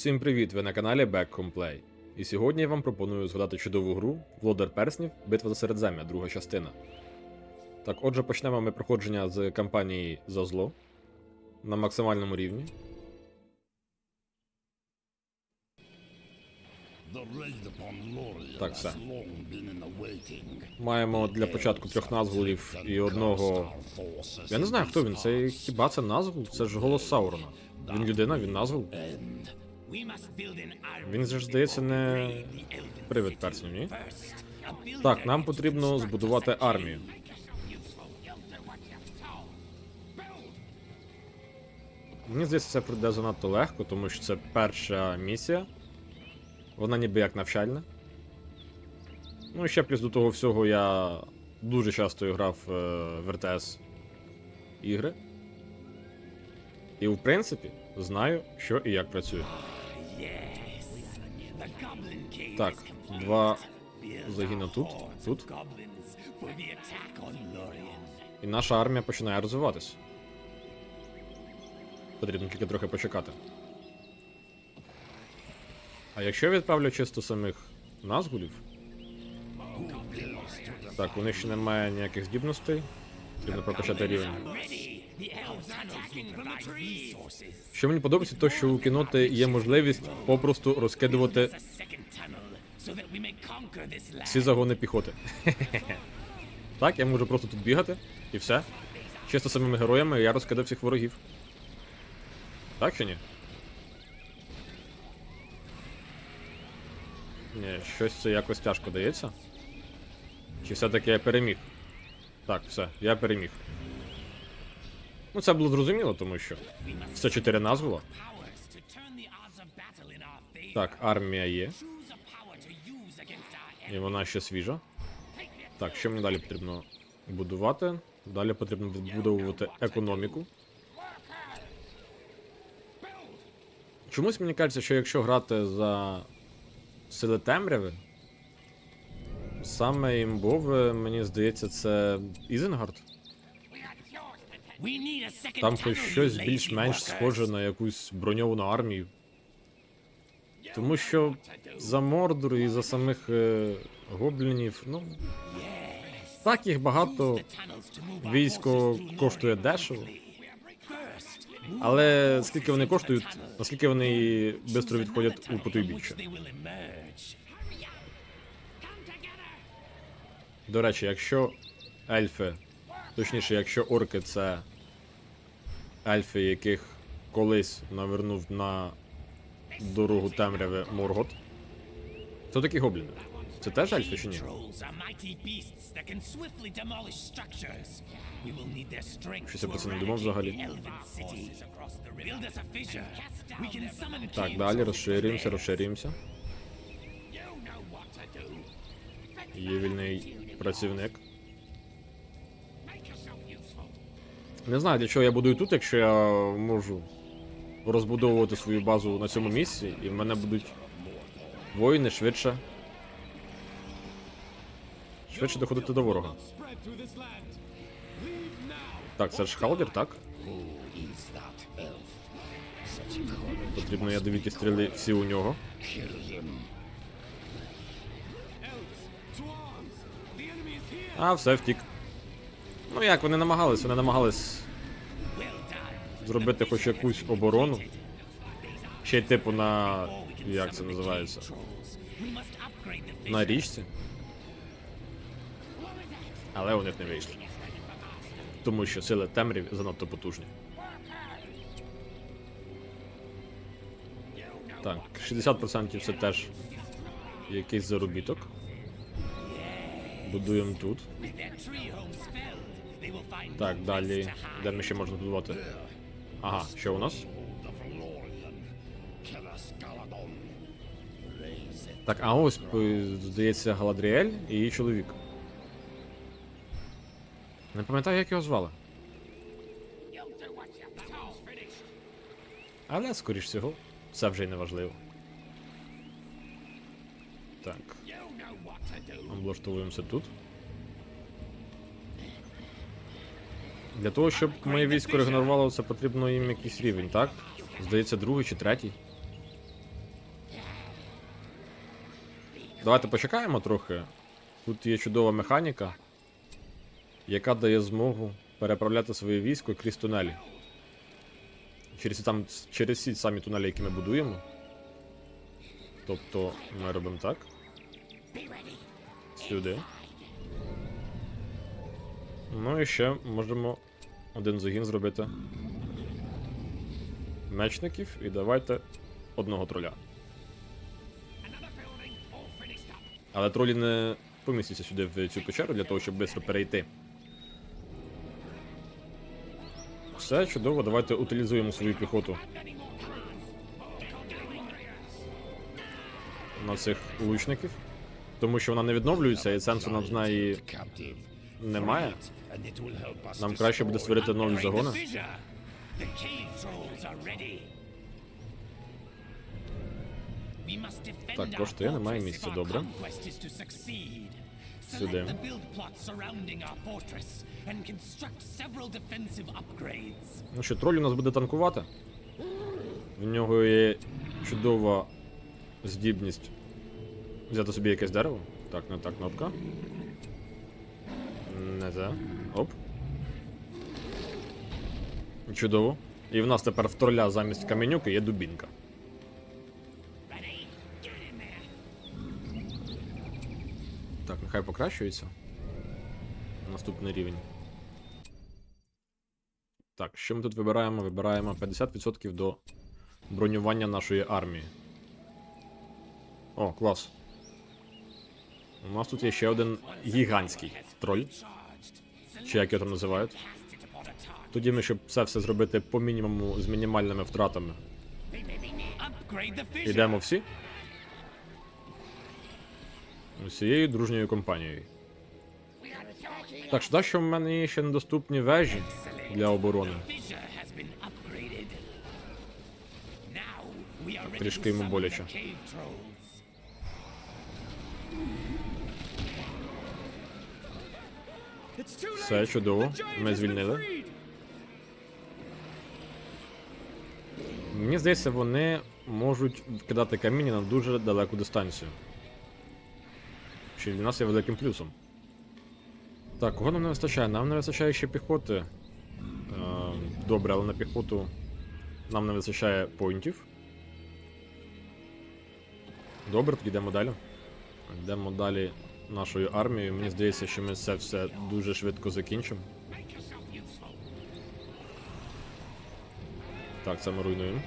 Всім привіт! Ви на каналі Back Play. І сьогодні я вам пропоную згадати чудову гру Володар Перснів Битва за Середзем'я, друга частина. Так, отже, почнемо ми проходження з кампанії за зло на максимальному рівні. Так, все. Маємо для початку трьох назволів і одного. Я не знаю, хто він. Це хіба це назвол? Це ж голос Саурона. Він людина, він назвол. Він ж здається не Привид перснів, ні? Так, нам потрібно збудувати армію. Мені здається, це пройде занадто легко, тому що це перша місія. Вона ніби як навчальна. Ну і ще плюс до того всього я дуже часто грав е, в РТС ігри. І в принципі знаю, що і як працює. Так, два загіни тут, тут. І наша армія починає розвиватися. Потрібно тільки трохи почекати. А якщо я відправлю чисто самих назгулів. Так, у них ще немає ніяких здібностей. Потрібно прокачати рівень. Що мені подобається, то що у кіноти є можливість попросту розкидувати всі загони піхоти. Так, я можу просто тут бігати і все. Чисто самими героями я розкидав всіх ворогів. Так чи ні? Ні, щось це якось тяжко дається. Чи все-таки я переміг? Так, все, я переміг. Ну, це було зрозуміло, тому що все чотири назгола. Так, армія є, і вона ще свіжа. Так, що мені далі потрібно будувати? Далі потрібно відбудовувати економіку. Чомусь мені кажеться, що якщо грати за сили темряви, саме імбове, мені здається, це Ізенгард. Там хоч щось більш-менш схоже на якусь броньовану армію. Тому що за Мордор і за самих е, гоблінів, ну. Так, їх багато, військо коштує дешево. Але скільки вони коштують, наскільки вони швидко відходять у потойбіччя. До речі, якщо ельфи, точніше, якщо орки це ельфи, яких колись навернув на дорогу темряви Моргот, то такі гобліни. Це теж ельфи чи ні? Про це не думав взагалі. Так, далі розширюємося, розширюємося. Є вільний працівник. Не знаю, для чого я будую тут, якщо я можу розбудовувати свою базу на цьому місці, і в мене будуть воїни швидше. Швидше доходити до ворога. Так, це ж Халдер, так? Потрібно ядовіті стріли всі у нього. А, все, втік. Ну як, вони намагались, вони намагались зробити хоч якусь оборону. Ще й типу на. як це називається? На річці. Але у них не вийшло. Тому що сили темряві занадто потужні. Так, 60% це теж якийсь заробіток. Будуємо тут. Так, далі. Де ми ще можна будувати? Ага, що у нас? Так, а ось, е, здається, Галадріель і її чоловік. Не пам'ятаю, як його звали. Але, скоріш всього, це вже й не важливо. Так. Облаштовуємося тут. Для того, щоб моє військо регенерувало, це потрібно їм якийсь рівень, так? Здається, другий чи третій. Давайте почекаємо трохи. Тут є чудова механіка, яка дає змогу переправляти своє військо крізь тунелі. Через там, через ці самі тунелі, які ми будуємо. Тобто ми робимо так. Сюди. Ну і ще можемо один загін зробити мечників і давайте одного троля. Але тролі не помістяться сюди в цю печеру для того, щоб швидко перейти. Все чудово, давайте утилізуємо свою піхоту. На цих лучників. Тому що вона не відновлюється, і сенсу нам з неї немає. Нам краще буде створити нові загони. Так, коштує, немає місця, добре. Сюди. Ну що, троль у нас буде танкувати. В нього є чудова здібність взяти собі якесь дерево. Так, не та кнопка. Не. Оп. Чудово. І в нас тепер в троля замість каменюки є дубінка. Так, нехай покращується. Наступний рівень. Так, що ми тут вибираємо? Вибираємо 50% до бронювання нашої армії. О, клас. У нас тут є ще один гігантський троль. Чи як його там називають. Тоді ми, щоб це все зробити по мінімуму з мінімальними втратами. Йдемо всі. Усією дружньою компанією. Так, шкода, що в мене є ще недоступні вежі для оборони. Трішки йому боляче. Все чудово. Ми звільнили. Мені здається, вони можуть кидати каміння на дуже далеку дистанцію. Що для нас є великим плюсом. Так, кого нам не вистачає? Нам не вистачає ще піхоти. Е, добре, але на піхоту нам не вистачає поінтів. Добре, тоді йдемо далі. Йдемо далі нашою армією. Мені здається, що ми це все дуже швидко закінчимо. Так, це ми руйнуємо.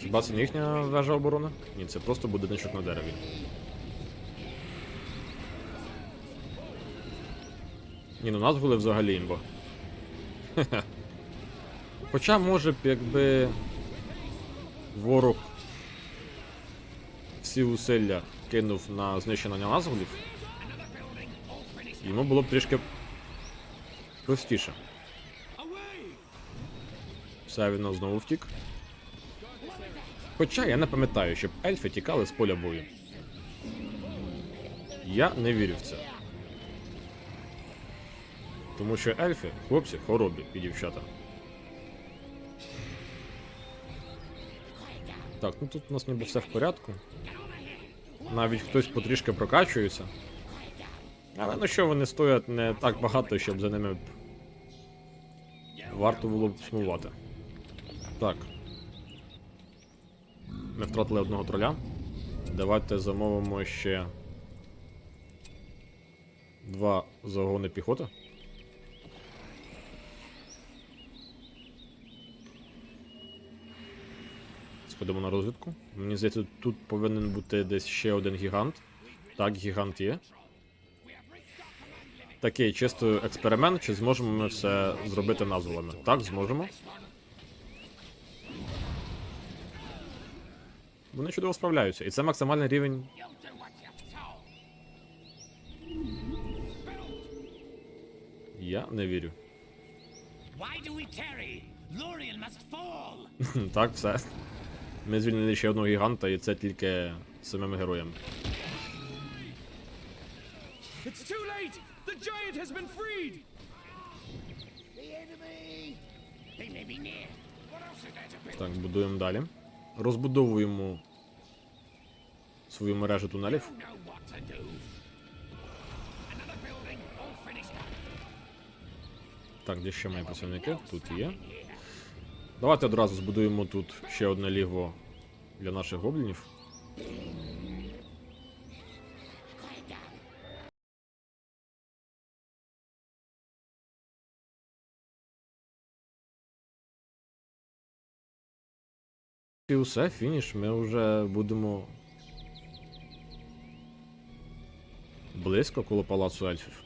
Хіба це не їхня вежа оборони? Ні, це просто будиночок на дереві. Ні, ну нас були взагалі. Хе-хе. Хоча, може б, якби ворог всі усилля кинув на знищення назгулів, йому було б трішки простіше. Все, він знову втік. Хоча я не пам'ятаю, щоб ельфи тікали з поля бою. Я не вірю в це. Тому що ельфи, хлопці, хоробі і дівчата. Так, ну тут у нас ніби все в порядку. Навіть хтось потрішки прокачується. Але ну що вони стоять не так багато, щоб за ними варто було б сумувати. Так. Ми втратили одного троля. Давайте замовимо ще два загони піхоти. Сходимо на розвідку. Мені здається, тут повинен бути десь ще один гігант. Так, гігант є. Такий чисто експеримент, чи зможемо ми все зробити назволами. Так, зможемо. Вони чудово справляються. І це максимальний рівень. Я не вірю. Так, все. Ми звільнили ще одного гіганта, і це тільки самими героями. It's too late! The giant has been freed! Так, будуємо далі. Розбудовуємо свою мережу тунелів. Know what to do. Another building all finished up. Так, де ще мої працівники? Тут є. Давайте одразу збудуємо тут ще одне ліво для наших гоблінів. І усе, фініш, ми вже будемо близько коло палацу ельфів.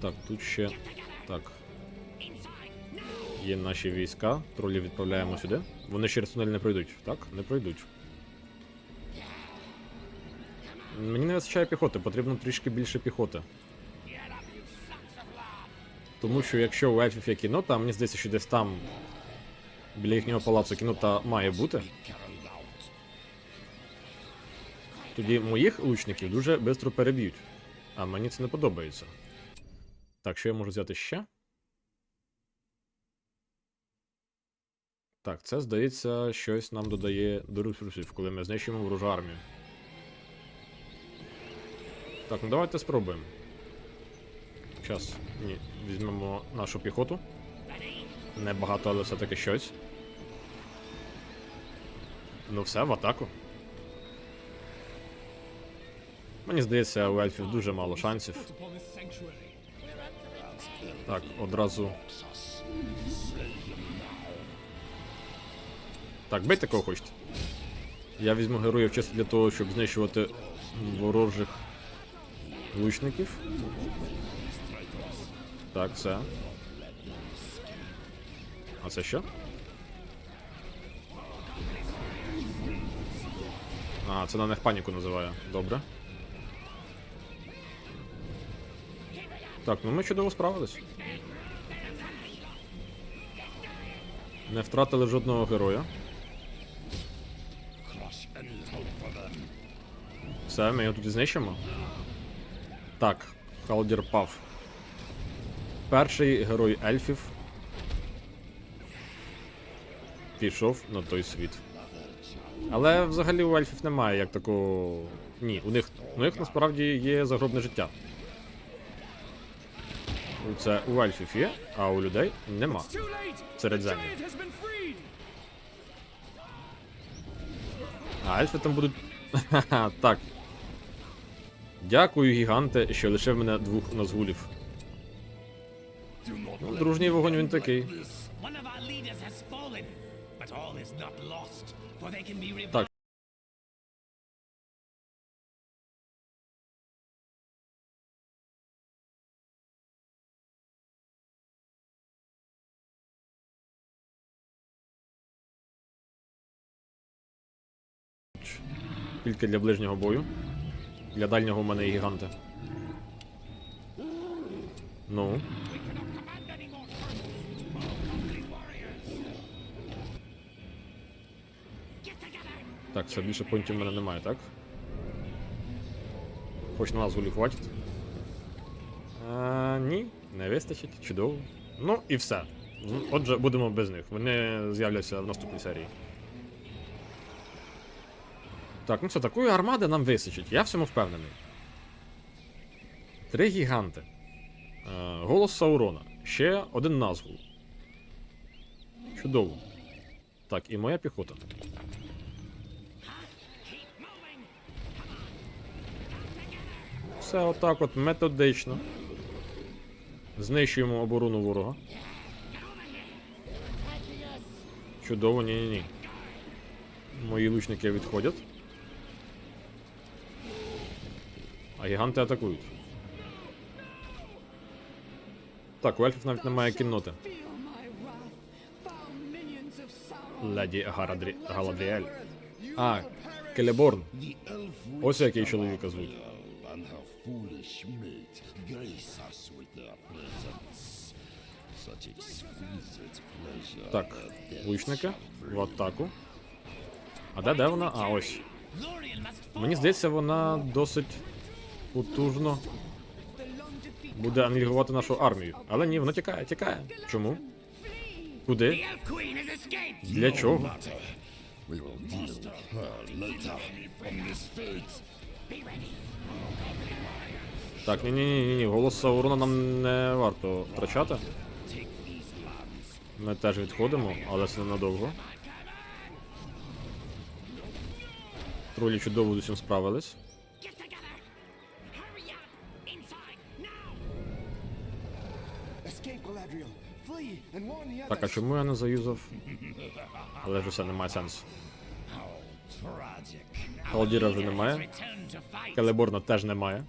Так, тут ще. Так. Є наші війська. Тролі відправляємо сюди. Вони через тунель не пройдуть, так? Не пройдуть. Мені не вистачає піхоти, потрібно трішки більше піхоти. Тому що якщо у ельфів є кінота, мені здається, що десь там біля їхнього палацу кінота має бути. Тоді моїх лучників дуже швидко переб'ють. А мені це не подобається. Так, що я можу взяти ще? Так, це здається, щось нам додає до ресурсів, коли ми знищуємо ворожу армію. Так, ну давайте спробуємо. Час. Ні, візьмемо нашу піхоту. Небагато, але все-таки щось. Ну все, в атаку. Мені здається, у ельфів дуже мало шансів. Так, одразу. Так, бийте кого хочете. Я візьму героїв чисто для того, щоб знищувати ворожих лучників. Так, все. А це що? А, це на них паніку називає. Добре. Так, ну ми чудово справились. Не втратили жодного героя. Все, ми його тут знищимо. Так, Халдір пав. Перший герой ельфів. Пішов на той світ. Але взагалі у ельфів немає як такого. Ні, у них, у них насправді є загробне життя. Це у ельфів є, а у людей нема. Серед землі. А ельфи там будуть. Ха-ха, так. Дякую, гіганте, що лишив мене двох назгулів. Ну, дружній вогонь він такий. One Тільки для ближнього бою. Для дальнього в мене є гіганти. Ну. Так, все більше понтів в мене немає, так? Хоч на назву хватить. А, ні, не вистачить, чудово. Ну і все. Отже, будемо без них. Вони з'являться в наступній серії. Так, ну все, такої армади нам вистачить, я в цьому впевнений. Три гіганти. Е, голос Саурона. Ще один назву. Чудово. Так, і моя піхота. Все отак от методично. Знищуємо оборону ворога. Чудово, ні-ні-ні. Мої лучники відходять. А гіганти атакують. Так, у ельфів навіть немає кінноти. Леді Гарадрі... Галадріель. А, Келеборн. Ось який чоловіка звуть. Так, лучники в атаку. А де де вона? А, ось. Мені здається, вона досить потужно буде анігілювати нашу армію. Але ні, вона тікає, тікає. Чому? Куди? Для чого? Так, ні, ні, ні, ні. Голос Саурона нам не варто втрачати. Ми теж відходимо, але це ненадовго. Тролі чудово з усім справились. Так, а чому я не заюзав? Але ж усе немає сенсу. Халдіра вже немає. Келеборна теж немає.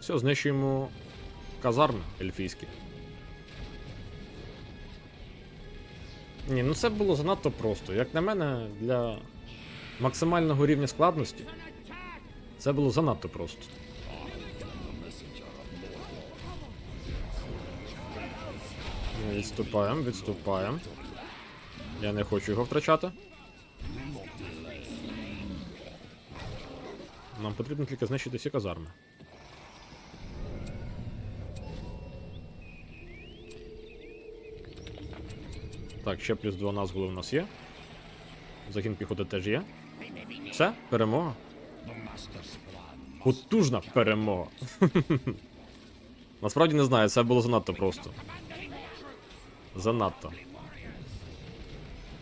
Все, знищуємо казарми ельфійські. Ні, ну це було занадто просто. Як на мене, для максимального рівня складності це було занадто просто. Відступаємо, відступаємо. Я не хочу його втрачати. Нам потрібно тільки знищити всі казарми. Так, ще плюс 2 назгули у нас є. Загін піхоти теж є. Все, перемога. Потужна перемога. Насправді не знаю, це було занадто просто. Занадто.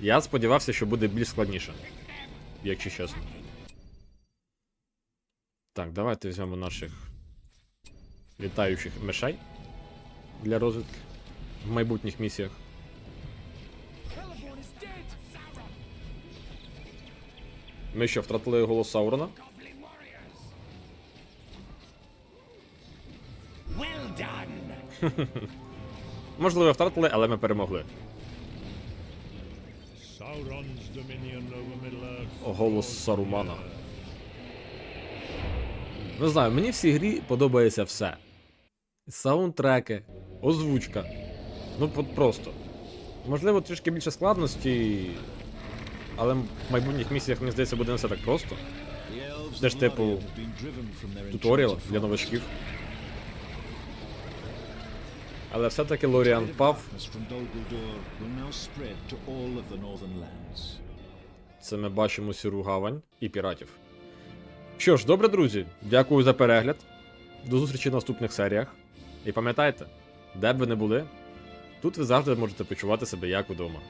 Я сподівався, що буде більш складніше. Якщо чесно. Так, давайте візьмемо наших літаючих мишей для розвідки в майбутніх місіях. Ми що, втратили голос Саурона? Well done! Можливо, втратили, але ми перемогли. Голос Сарумана. Не знаю, мені в цій грі подобається все. Саундтреки, озвучка. Ну, просто. Можливо, трішки більше складності, але в майбутніх місіях, мені здається, буде не все так просто. Це ж типу туторіал для новачків. Але все-таки Лоріан пав. Це ми бачимо сіру гавань і піратів. Що ж, добре, друзі, дякую за перегляд. До зустрічі в наступних серіях. І пам'ятайте, де б ви не були, тут ви завжди можете почувати себе як удома.